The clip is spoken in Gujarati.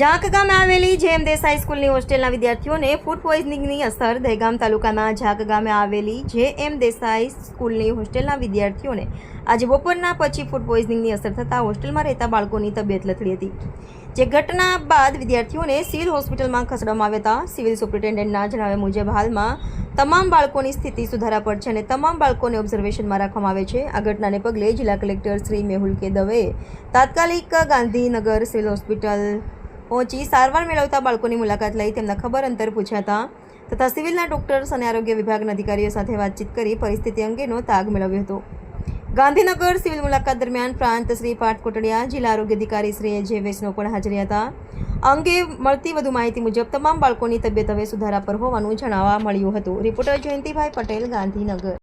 જાંક ગામે આવેલી જેમ દેસાઈ સ્કૂલની હોસ્ટેલના વિદ્યાર્થીઓને ફૂડ પોઈઝનિંગની અસર દહેગામ તાલુકાના જાંક ગામે આવેલી જે એમ દેસાઈ સ્કૂલની હોસ્ટેલના વિદ્યાર્થીઓને આજે બપોરના પછી ફૂડ પોઈઝનિંગની અસર થતાં હોસ્ટેલમાં રહેતા બાળકોની તબિયત લથડી હતી. જે ઘટના બાદ વિદ્યાર્થીઓને સિવિલ હોસ્પિટલમાં ખસેડવામાં આવ્યા હતા. સિવિલ સુપ્રિન્ટેન્ડન્ટના જણાવ્યા મુજબ હાલમાં તમામ બાળકોની સ્થિતિ સુધારા પર છે અને તમામ બાળકોને ઓબ્ઝર્વેશનમાં રાખવામાં આવે છે. આ ઘટનાને પગલે જિલ્લા કલેક્ટર શ્રી મેહુલ કે દવેએ તાત્કાલિક ગાંધીનગર સિવિલ હોસ્પિટલ પહોંચી સારવાર મેળવતા બાળકોની મુલાકાત લઈ તેમના ખબર અંતર પૂછ્યા હતા તથા સિવિલના ડોક્ટર્સ અને આરોગ્ય વિભાગના અધિકારીઓ સાથે વાતચીત કરી પરિસ્થિતિ અંગેનો તાગ મેળવ્યો હતો. ગાંધીનગર સિવિલ મુલાકાત દરમિયાન પ્રાંત શ્રી પાઠ કોટડિયા, જિલ્લા આરોગ્ય અધિકારી શ્રી જે વૈષ્ણવ પણ હાજરી હતા. અંગે મળતી વધુ માહિતી મુજબ તમામ બાળકોની તબિયત હવે સુધારા પર હોવાનું જણાવવા મળ્યું હતું. રિપોર્ટર જયંતિભાઈ પટેલ, ગાંધીનગર.